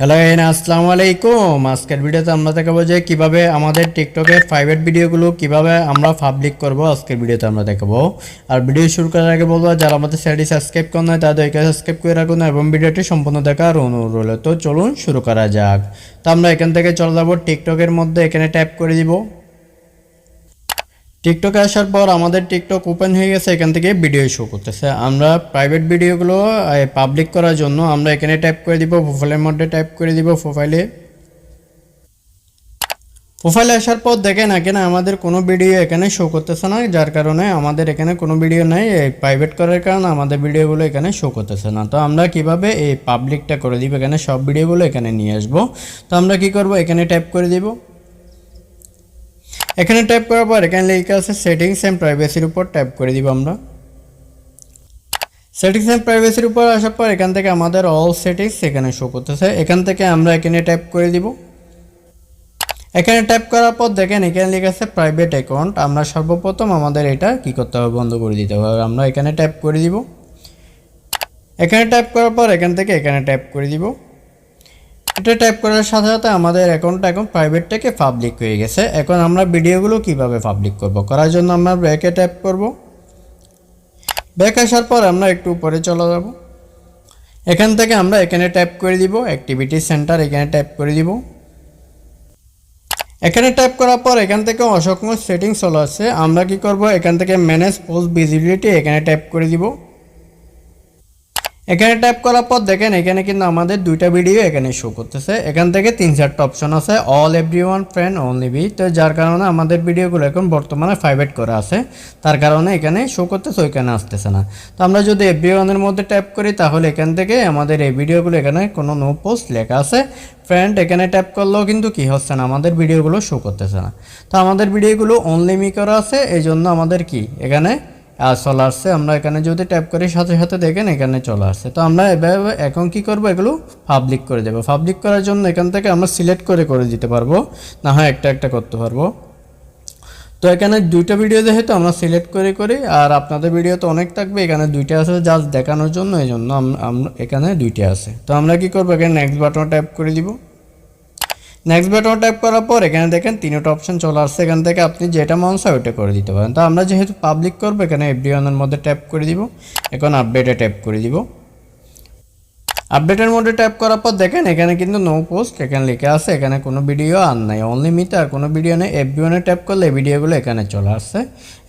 Hello N আসসালামু আলাইকুম আজকের ভিডিওতে আমরা দেখাবো যে কীভাবে আমাদের টিকটকের প্রাইভেট ভিডিওগুলো কীভাবে আমরা পাবলিক করব আজকের ভিডিওতে আমরা দেখাবো। আর ভিডিও শুরু করার আগে বলব, যারা আমাদের চ্যানেলটি সাবস্ক্রাইব করেন নাই, তাদের এখানে সাবস্ক্রাইব করে রাখুন এবং ভিডিওটি সম্পূর্ণ দেখার অনুরোধ রইল। তো চলুন শুরু করা যাক। তো আমরা এখান থেকে চলে যাব। টিকটকের মধ্যে এখানে ট্যাপ করে দিব। টিকটকে আসার পর আমাদের টিকটক ওপেন হয়ে গেছে, এখান থেকে ভিডিও শো করতেছে। আমরা প্রাইভেট ভিডিওগুলো পাবলিক করার জন্য আমরা এখানে টাইপ করে দিব প্রোফাইলের মধ্যে টাইপ করে দিব প্রোফাইলে প্রোফাইলে আসার পর দেখেন, এখানে আমাদের কোনো ভিডিও এখানে শো করতেছে না, যার কারণে আমাদের এখানে কোনো ভিডিও নাই এই প্রাইভেট করার কারণে আমাদের ভিডিওগুলো এখানে শো করতেছে না। তো আমরা কীভাবে এই পাবলিকটা করে দিব, এখানে সব ভিডিওগুলো এখানে নিয়ে আসব। তো আমরা কি করব, এখানে ট্যাপ করে দিব। এখানে টাইপ করার পর এখানে লেখা আছে সেটিংস অ্যান্ড প্রাইভেসির উপর ট্যাপ করে দিব আমরা। সেটিংস অ্যান্ড প্রাইভেসির উপর আসার পর এখান থেকে আমাদের অল সেটিংস এখানে শো করতেছে। এখান থেকে আমরা এখানে ট্যাপ করে দিব। এখানে ট্যাপ করার পর দেখেন এখানে লেখা আছে প্রাইভেট অ্যাকাউন্ট আমরা সর্বপ্রথম আমাদের এটা কি করতে হবে, বন্ধ করে দিতে হবে। আমরা এখানে ট্যাপ করে দিব। এখানে ট্যাপ করার পর এখান থেকে এখানে ট্যাপ করে দিব। এটা টাইপ করার সাথে সাথে আমাদের অ্যাকাউন্টটা এখন প্রাইভেট থেকে পাবলিক হয়ে গেছে। এখন আমরা ভিডিওগুলো কীভাবে পাবলিক করব? করার জন্য আমরা ব্যাকে টাইপ করব। ব্যাক আসার পর আমরা একটু উপরে চলে যাব। এখান থেকে আমরা এখানে টাইপ করে দিব অ্যাক্টিভিটি সেন্টার এখানে টাইপ করে দিব। এখানে টাইপ করার পর এখান থেকে অসংখ্য সেটিংস চলে আসছে। আমরা কি করব? এখান থেকে ম্যানেজ পোস্ট ভিজিবিলিটি এখানে টাইপ করে দিব। এখানে ট্যাপ করার পর দেখেন, এখানে কিন্তু আমাদের দুইটা ভিডিও এখানে শো করতেছে। এখান থেকে তিন চারটা অপশন আছে all every one friend only be তো যার কারণে আমাদের ভিডিওগুলো এখন বর্তমানে প্রাইভেট করা আছে। তার কারণে এখানে শো করতেছে, ওইখানে আসতেছে না। তো আমরা যদি এভরি ওয়ানের মধ্যে ট্যাপ করি, তাহলে এখান থেকে আমাদের এই ভিডিওগুলো এখানে কোনো নো পোস্ট লেখা আছে। ফ্রেন্ড এখানে ট্যাপ করলেও কিন্তু কি হচ্ছে না, আমাদের ভিডিওগুলো শো করতেছে না। তো আমাদের ভিডিওগুলো অনলি মি করা আছে এই জন্য আমাদের কি, এখানে চলে আসছে। আমরা এখানে যদি ট্যাপ করি, সাথে সাথে দেখেন এখানে চলে আসছে। তো আমরা এভাবে এখন কি করব? এগুলো পাবলিক করে দেবো। পাবলিক করার জন্য এখান থেকে আমরা সিলেক্ট করে করে দিতে পারব। না হয় একটা একটা করতে পারব। তো এখানে দুইটা ভিডিও যেহেতু আমরা সিলেক্ট করে করি, আর আপনাদের ভিডিও তো অনেক থাকবে। এখানে দুইটা আছে জাস্ট দেখানোর জন্য এই জন্য এখানে দুইটা আছে। তো আমরা কি করব? এখানে নেক্সট বাটন ট্যাপ করে দিব। নেক্সট বাটন ট্যাপ করার পর এখানে দেখেন তিনটা অপশন চলে আসছে। এখান থেকে আপনি যেটা মন চায় ওইটা করে দিতে পারেন। তো আমরা যেহেতু পাবলিক করব, এখানে এভরিওয়ানের মধ্যে ট্যাপ করে দিব। এখন আপডেটে ট্যাপ করে দিব। আপডেটের মধ্যে ট্যাপ করার পর দেখেন এখানে কিন্তু নো পোস্ট এখানে লেখা আছে। এখানে কোনো ভিডিও আর নাই। অনলি মিতে আর কোনো ভিডিও নেই। এফবিওনে ট্যাপ করলে এই ভিডিওগুলো এখানে চলে আসছে।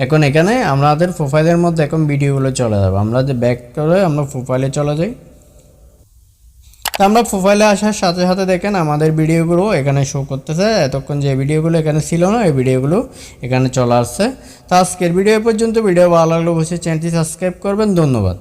এখন এখানে আমাদের প্রোফাইলের মধ্যে এখন ভিডিওগুলো চলে যাবে। আমরা যে ব্যাক করে আমরা প্রোফাইলে চলে যাই। আমরা প্রোফাইলে আসার সাথে সাথে দেখেন আমাদের ভিডিওগুলো এখানে শো করতেছে। এতক্ষণ যে ভিডিওগুলো এখানে ছিল না, এই ভিডিওগুলো এখানে চলে আসছে। তো আজকের ভিডিও পর্যন্ত। ভিডিও ভালো লাগলে অবশ্যই চ্যানেলটি সাবস্ক্রাইব করবেন। ধন্যবাদ।